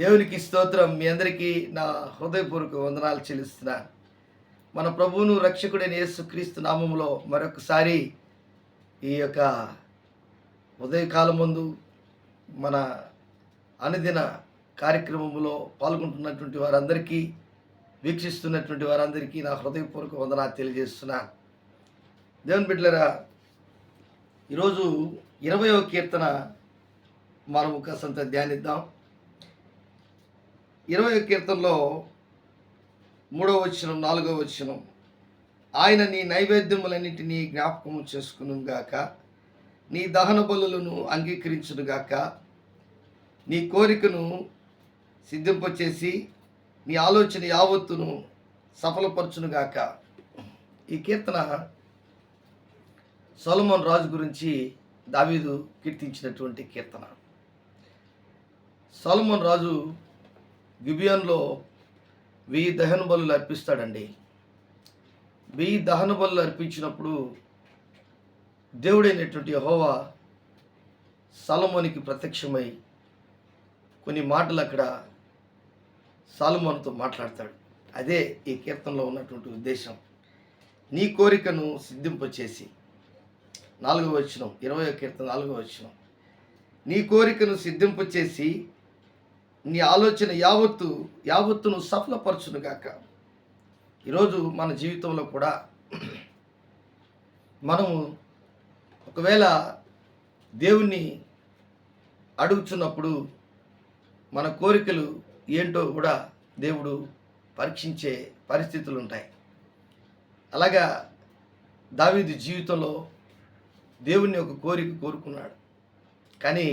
దేవునికి స్తోత్రం. మీ అందరికీ నా హృదయపూర్వక వందనాలు చెల్లిస్తున్నాను మన ప్రభువును రక్షకుడైన యేసుక్రీస్తు నామములో మరొకసారి ఈ యొక్క ఉదయకాలం ముందు మన అనుదిన కార్యక్రమంలో పాల్గొంటున్నటువంటి వారందరికీ వీక్షిస్తున్నటువంటి వారందరికీ నా హృదయపూర్వక వందనాలు తెలియజేస్తున్నాను దేవుని బిడ్డలరా ఈరోజు ఇరవయో కీర్తన మనం కాసంత ధ్యానిద్దాం. ఇరవై కీర్తనలో మూడవ వచనం నాలుగవ వచనం. ఆయన నీ నైవేద్యములన్నింటినీ జ్ఞాపకం చేసుకును గాక నీ దహన బలులను అంగీకరించును గాక నీ కోరికను సిద్ధింపచేసి నీ ఆలోచన యావత్తును సఫలపరచును గాక. ఈ కీర్తన సొలమోన్ రాజు గురించి దావీదు కీర్తించినటువంటి కీర్తన. సొలమోన్ రాజు గిబియన్లో వెయ్యి దహన బలు అర్పిస్తాడండి. వెయ్యి దహన బలు అర్పించినప్పుడు దేవుడైనటువంటి హోవా సలమోనికి ప్రత్యక్షమై కొన్ని మాటలు అక్కడ సాలమోనుతో మాట్లాడతాడు. అదే ఈ కీర్తనలో ఉన్నటువంటి ఉద్దేశం. నీ కోరికను సిద్ధింపచేసి. నాలుగవ వచనం ఇరవై కీర్తన నాలుగవ వచనం. నీ కోరికను సిద్ధింపచేసి నీ ఆలోచన యావత్తు యావత్తును సఫలపరచునుగాక. ఈరోజు మన జీవితంలో కూడా మనము ఒకవేళ దేవుణ్ణి అడుగుచున్నప్పుడు మన కోరికలు ఏంటో కూడా దేవుడు పరీక్షించే పరిస్థితులు ఉంటాయి అలాగా దావీదు జీవితంలో దేవుణ్ణి ఒక కోరిక కోరుకున్నాడు. కానీ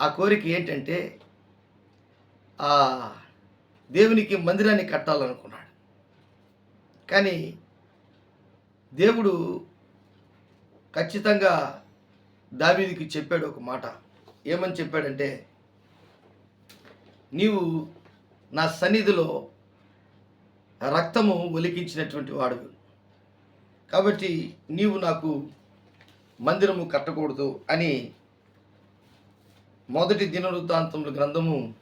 ఆ కోరిక ఏంటంటే ఆ దేవునికి మందిరాన్ని కట్టాలనుకున్నాడు. కానీ దేవుడు ఖచ్చితంగా దావీదికి చెప్పాడు ఒక మాట. ఏమని చెప్పాడంటే నీవు నా సన్నిధిలో రక్తము ఒలికించినటువంటి వాడు కాబట్టి నీవు నాకు మందిరము కట్టకూడదు అని మొదటి దినవృత్తాంతముల గ్రంథము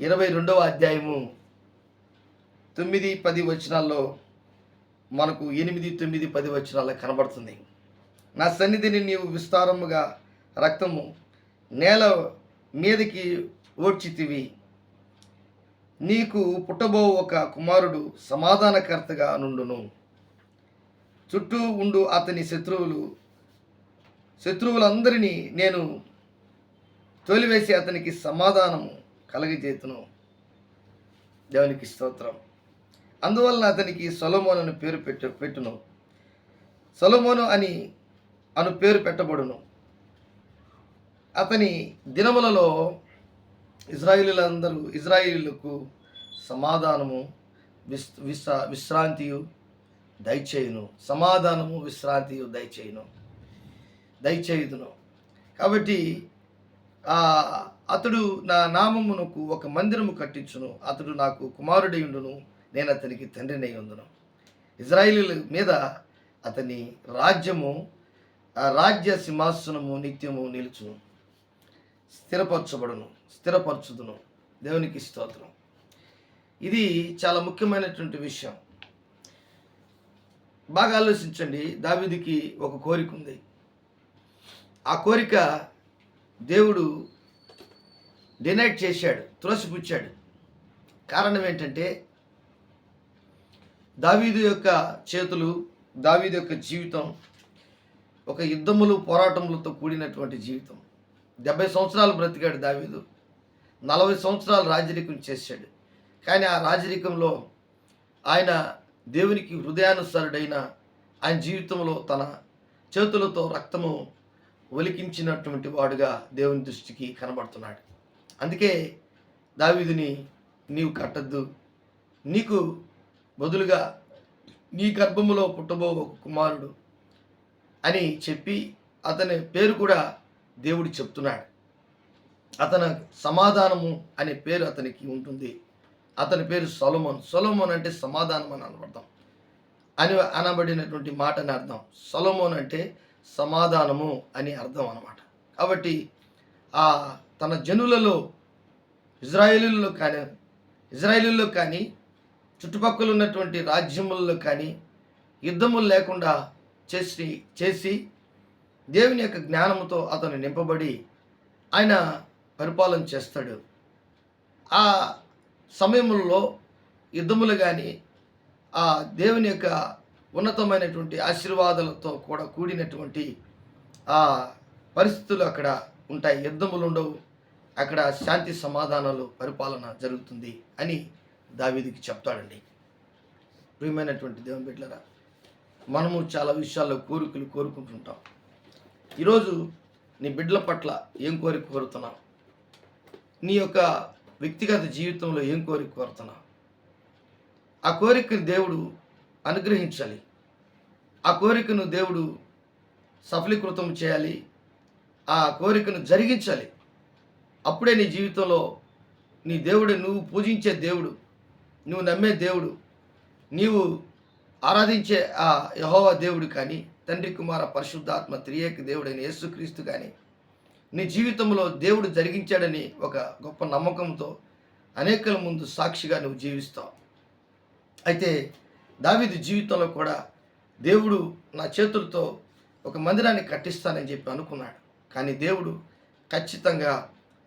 ఇరవై రెండవ అధ్యాయము తొమ్మిది పది వచనాల్లో మనకు ఎనిమిది తొమ్మిది పది వచనాల్లో కనబడుతుంది. నా సన్నిధిని నీవు విస్తారముగా రక్తము నేల మీదకి ఓడ్చితివి. నీకు పుట్టబో ఒక కుమారుడు సమాధానకర్తగా నుండును. చుట్టూ ఉండు అతని శత్రువులు. శత్రువులందరినీ నేను తోలివేసి అతనికి సమాధానము కలగజేతును. దేవునికి స్తోత్రం. అందువలన అతనికి సొలమోను అని పేరు పెట్టు పెట్టును. సొలమోను అని అను పేరు పెట్టబడును. అతని దినములలో ఇజ్రాయిలీలందరూ ఇజ్రాయిలీలకు సమాధానము విస్ విశ్ర విశ్రాంతియు దయచేయును. సమాధానము విశ్రాంతియు దయచేయును. దయచేయుదును. కాబట్టి ఆ అతడు నా నామమునకు ఒక మందిరము కట్టించును. అతడు నాకు కుమారుడయుండును నేను అతనికి తండ్రినై ఉండును. ఇజ్రాయిలీల మీద అతని రాజ్యము రాజ్య సింహాసనము నిత్యము నిలుచును. స్థిరపరచబడును స్థిరపరచుదును. దేవునికి స్తోత్రం. ఇది చాలా ముఖ్యమైనటువంటి విషయం. బాగా ఆలోచించండి. దావిదికి ఒక కోరిక ఉంది. ఆ కోరిక దేవుడు డినైట్ చేశాడు త్రోసిపుచ్చాడు. కారణం ఏంటంటే దావీదు యొక్క చేతులు దావీదు యొక్క జీవితం ఒక యుద్ధములు పోరాటములతో కూడినటువంటి జీవితం. డెబ్బై సంవత్సరాలు బ్రతికాడు దావీదు. నలభై సంవత్సరాలు రాజరికం చేశాడు. కానీ ఆ రాజరికంలో ఆయన దేవునికి హృదయానుసారుడైన ఆయన జీవితంలో తన చేతులతో రక్తము ఒలికించినటువంటి వాడుగా దేవుని దృష్టికి కనబడుతున్నాడు. అందుకే దావీదుని నీవు కట్టద్దు. నీకు బదులుగా నీ గర్భములో పుట్టబో కుమారుడు అని చెప్పి అతని పేరు కూడా దేవుడు చెప్తున్నాడు. అతని సమాధానము అనే పేరు అతనికి ఉంటుంది. అతని పేరు సొలమోన్. సొలమోన్ అంటే సమాధానం అని అనబడతాం అని అనబడినటువంటి మాట అని అర్థం. సొలమోన్ అంటే సమాధానము అని అర్థం అనమాట కాబట్టి ఆ తన జనులలో ఇజ్రాయేలీలో కానీ ఇజ్రాయేలీలో కానీ చుట్టుపక్కల ఉన్నటువంటి రాజ్యములలో కానీ యుద్ధములు లేకుండా చేసి చేసి దేవుని యొక్క జ్ఞానముతో అతను నింపబడి ఆయన పరిపాలన చేస్తాడు. ఆ సమయంలో యుద్ధములు కానీ ఆ దేవుని యొక్క ఉన్నతమైనటువంటి ఆశీర్వాదాలతో కూడా కూడినటువంటి ఆ పరిస్థితులు అక్కడ ఉంటాయి. యుద్ధములు ఉండవు. అక్కడ శాంతి సమాధానాలు పరిపాలన జరుగుతుంది అని దావీదికి చెప్తాడండి. ప్రియమైనటువంటి దేవుని బిడ్డలరా మనము చాలా విషయాల్లో కోరికలు కోరుకుంటుంటాం. ఈరోజు నీ బిడ్డల పట్ల ఏం కోరిక కోరుతున్నావు? నీ యొక్క వ్యక్తిగత జీవితంలో ఏం కోరిక కోరుతున్నావు? ఆ కోరికను దేవుడు అనుగ్రహించాలి. ఆ కోరికను దేవుడు సఫలీకృతం చేయాలి. ఆ కోరికను జరిగించాలి. అప్పుడే నీ జీవితంలో నీ దేవుడు నువ్వు పూజించే దేవుడు నువ్వు నమ్మే దేవుడు నీవు ఆరాధించే ఆ యహోవ దేవుడు కానీ తండ్రి కుమార పరిశుద్ధాత్మ త్రియేక దేవుడైన యేసుక్రీస్తు కానీ నీ జీవితంలో దేవుడు జరిగించాడని ఒక గొప్ప నమ్మకంతో అనేకల ముందు సాక్షిగా నువ్వు జీవిస్తావు. అయితే దావిది జీవితంలో కూడా దేవుడు నా చేతులతో ఒక మందిరాన్ని కట్టిస్తానని చెప్పి అనుకున్నాడు. కానీ దేవుడు ఖచ్చితంగా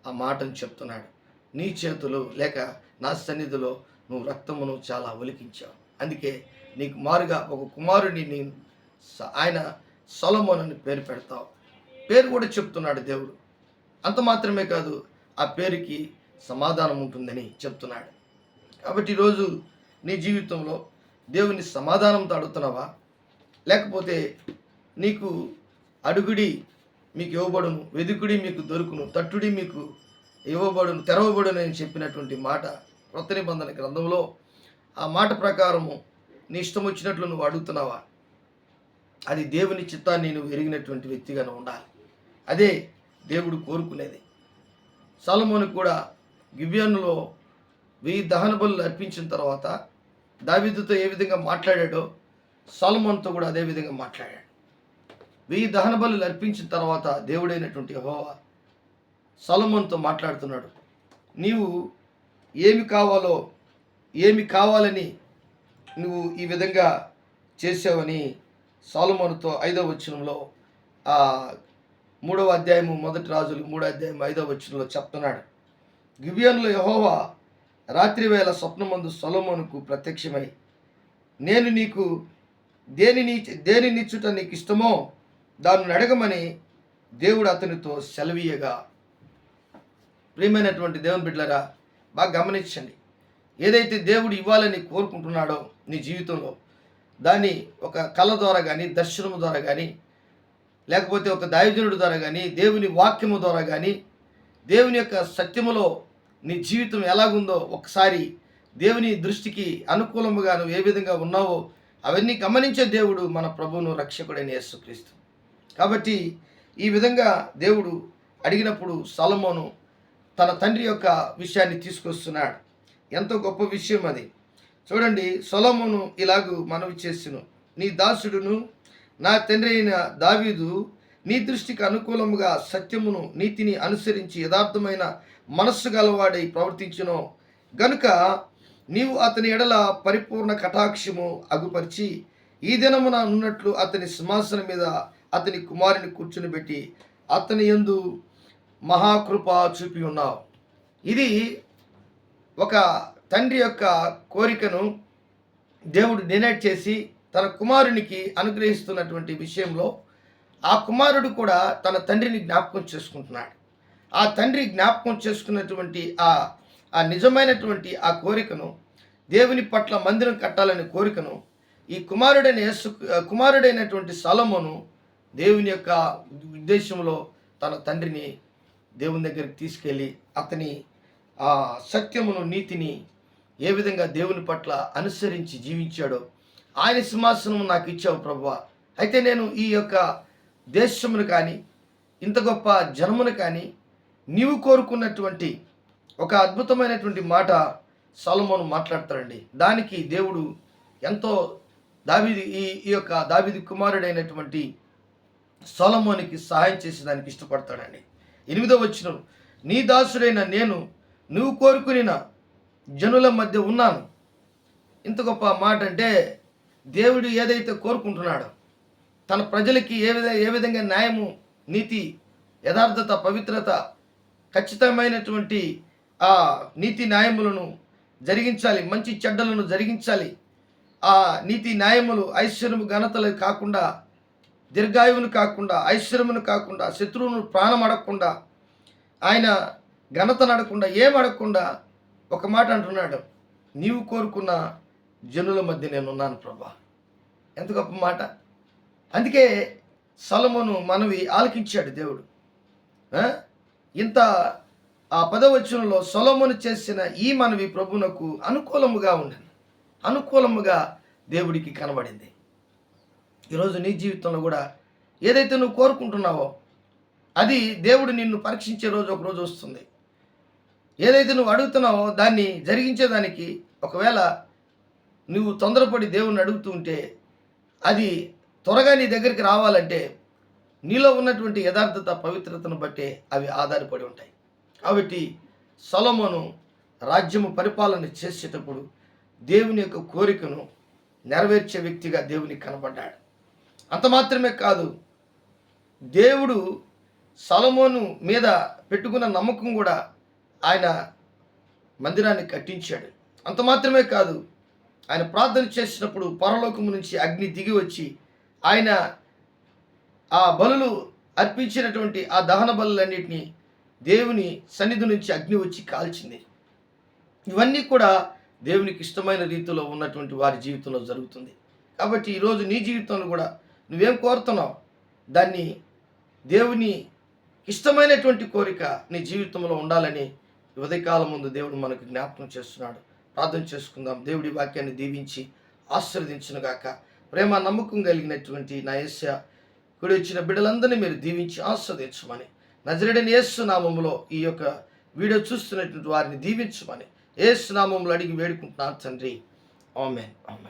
ఆ మాటను చెప్తున్నాడు. నీ చేతులు లేక నా సన్నిధిలో నువ్వు రక్తమును చాలా ఒలికించావు. అందుకే నీకు మారుగా ఒక కుమారుని నేను స- ఆయన సొలమోనని పేరు పెడతావు. పేరు కూడా చెప్తున్నాడు దేవుడు. అంత మాత్రమే కాదు ఆ పేరుకి సమాధానం ఉంటుందని చెప్తున్నాడు. కాబట్టి ఈరోజు నీ జీవితంలో దేవుని సమాధానంతో అడుగుతున్నావా లేకపోతే నీకు అడుగుడి మీకు ఇవ్వబడును వెదుకుడి మీకు దొరుకును తట్టుడి మీకు ఇవ్వబడును తెరవబడును అని చెప్పినటువంటి మాట క్రొత్త నిబంధన గ్రంథంలో ఆ మాట ప్రకారము నీ ఇష్టం వచ్చినట్లు నువ్వు అడుగుతున్నావా? అది దేవుని చిత్తాన్ని నువ్వు ఎరిగినటువంటి వ్యక్తిగా ఉండాలి. అదే దేవుడు కోరుకునేది. సలమోని కూడా గివ్యానులో వెయ్యి దహన బలు అర్పించిన తర్వాత దావిదుతో ఏ విధంగా మాట్లాడాడో సలమోన్తో కూడా అదే విధంగా మాట్లాడాడు. వెయ్యి దహన బలు అర్పించిన తర్వాత దేవుడైనటువంటి హోవా సలమోన్తో మాట్లాడుతున్నాడు. నీవు ఏమి కావాలో ఏమి కావాలని నువ్వు ఈ విధంగా చేసావని సాలమోనుతో ఐదవ వచనంలో ఆ మూడవ అధ్యాయము మొదటి రాజులు మూడో అధ్యాయం ఐదవ వచనంలో చెప్తున్నాడు. గిబియన్లో యహోవా రాత్రి వేళ స్వప్నమందు సొలమోనుకు ప్రత్యక్షమై నేను నీకు దేనిని దేని నీకు ఇష్టమో దాన్ని అడగమని దేవుడు అతనితో సెలవీయగా. ప్రియమైనటువంటి దేవుని బిడ్డలరా బాగా గమనించండి. ఏదైతే దేవుడు ఇవ్వాలని కోరుకుంటున్నాడో నీ జీవితంలో దాన్ని ఒక కళ ద్వారా కానీ దర్శనము ద్వారా కానీ లేకపోతే ఒక దైవజనుడు ద్వారా కానీ దేవుని వాక్యము ద్వారా కానీ దేవుని యొక్క సత్యములో నీ జీవితం ఎలాగుందో ఒకసారి దేవుని దృష్టికి అనుకూలముగా నువ్వు ఏ విధంగా ఉన్నావో అవన్నీ గమనించే దేవుడు మన ప్రభువును రక్షకుడైన యేసుక్రీస్తు. కాబట్టి ఈ విధంగా దేవుడు అడిగినప్పుడు సలమోను తన తండ్రి యొక్క విషయాన్ని తీసుకొస్తున్నాడు. ఎంతో గొప్ప విషయం అది. చూడండి సొలమును ఇలాగూ మనవి చేసిను నీ దాసుడును నా తండ్రి అయిన దావీదు నీ దృష్టికి అనుకూలముగా సత్యమును నీతిని అనుసరించి యథార్థమైన మనస్సు గలవాడై ప్రవర్తించును. గనుక నీవు అతని ఎడల పరిపూర్ణ కటాక్షము అగుపరిచి ఈ దినమున ఉన్నట్లు అతని సింహాసనం మీద అతని కుమారుని కూర్చుని పెట్టి అతని యందు మహాకృప చూపి ఉన్నావు. ఇది ఒక తండ్రి యొక్క కోరికను దేవుడు డినైట్ చేసి తన కుమారునికి అనుగ్రహిస్తున్నటువంటి విషయంలో ఆ కుమారుడు కూడా తన తండ్రిని జ్ఞాపకం చేసుకుంటున్నాడు. ఆ తండ్రి జ్ఞాపకం చేసుకున్నటువంటి ఆ ఆ నిజమైనటువంటి ఆ కోరికను దేవుని పట్ల మందిరం కట్టాలనే కోరికను ఈ కుమారుడైన కుమారుడైనటువంటి సలమును దేవుని యొక్క ఉద్దేశంలో తన తండ్రిని దేవుని దగ్గరికి తీసుకెళ్ళి అతని ఆ సత్యమును నీతిని ఏ విధంగా దేవుని పట్ల అనుసరించి జీవించాడో ఆయన సింహాసనం నాకు ఇచ్చావు ప్రభు అయితే నేను ఈ యొక్క దేశమును కానీ ఇంత గొప్ప జన్మను కానీ నీవు కోరుకున్నటువంటి ఒక అద్భుతమైనటువంటి మాట సలమోను మాట్లాడతాడండి. దానికి దేవుడు ఎంతో దావిది ఈ ఈ యొక్క దావిది కుమారుడైనటువంటి సొలమోనికి సహాయం చేసేదానికి ఇష్టపడతాడండి. ఎనిమిదో వచ్చిన నీ దాసుడైన నేను నువ్వు కోరుకునిన జనుల మధ్య ఉన్నాను. ఇంత గొప్ప మాట అంటే దేవుడు ఏదైతే కోరుకుంటున్నాడో తన ప్రజలకి ఏ విధంగా ఏ విధంగా న్యాయము నీతి యథార్థత పవిత్రత ఖచ్చితమైనటువంటి ఆ నీతి న్యాయములను జరిగించాలి మంచి చెడ్డలను జరిగించాలి. ఆ నీతి న్యాయములు ఐశ్వర్యము ఘనతలు కాకుండా దీర్ఘాయువును కాకుండా ఐశ్వర్యమును కాకుండా శత్రువును ప్రాణం అడగకుండా ఆయన ఘనత నడకుండా ఏం అడగకుండా ఒక మాట అంటున్నాడు నీవు కోరుకున్న జనుల మధ్య నేను ఉన్నాను ప్రభా. ఎంత గొప్ప మాట. అందుకే సలమును మనవి ఆలకించాడు దేవుడు. ఇంత ఆ పదవచనంలో సొలమును చేసిన ఈ మనవి ప్రభునకు అనుకూలముగా ఉండను అనుకూలముగా దేవుడికి కనబడింది. ఈరోజు నీ జీవితంలో కూడా ఏదైతే నువ్వు కోరుకుంటున్నావో అది దేవుడు నిన్ను పరీక్షించే రోజు ఒక రోజు వస్తుంది. ఏదైతే నువ్వు అడుగుతున్నావో దాన్ని జరిగించేదానికి ఒకవేళ నువ్వు తొందరపడి దేవుణ్ణి అడుగుతూ ఉంటే అది త్వరగా నీ దగ్గరికి రావాలంటే నీలో ఉన్నటువంటి యథార్థత పవిత్రతను బట్టే అవి ఆధారపడి ఉంటాయి. కాబట్టి సొలమును రాజ్యము పరిపాలన చేసేటప్పుడు దేవుని యొక్క కోరికను నెరవేర్చే వ్యక్తిగా దేవునికి కనబడ్డాడు. అంత మాత్రమే కాదు. దేవుడు సలమోను మీద పెట్టుకున్న నమ్మకం కూడా ఆయన మందిరాన్ని కట్టించాడు. అంత మాత్రమే కాదు ఆయన ప్రార్థన చేసినప్పుడు పరలోకము నుంచి అగ్ని దిగి వచ్చి ఆయన ఆ బలులు అర్పించినటువంటి ఆ దహన బలులన్నింటినీ దేవుని సన్నిధి నుంచి అగ్ని వచ్చి కాల్చింది. ఇవన్నీ కూడా దేవునికి ఇష్టమైన రీతిలో ఉన్నటువంటి వారి జీవితంలో జరుగుతుంది. కాబట్టి ఈరోజు నీ జీవితంలో కూడా నువ్వేం కోరుతున్నావు? దాన్ని దేవుని ఇష్టమైనటువంటి కోరిక నీ జీవితంలో ఉండాలని ఉదయకాలం ముందు దేవుడు మనకు జ్ఞాపకం చేస్తున్నాడు. ప్రార్థన చేసుకుందాం. దేవుడి వాక్యాన్ని దీవించి ఆశీర్వదించునుగాక. ప్రేమ నమ్మకం కలిగినటువంటి నా యేస కుడి వచ్చిన బిడ్డలందరినీ మీరు దీవించి ఆస్వాదించమని నజరడని యేసు ఈ యొక్క వీడియో చూస్తున్నటువంటి వారిని దీవించమని. ఏసునామంలో అడిగి వేడుకుంటున్నాను తండ్రి. ఆమెన్. ఆమెన్.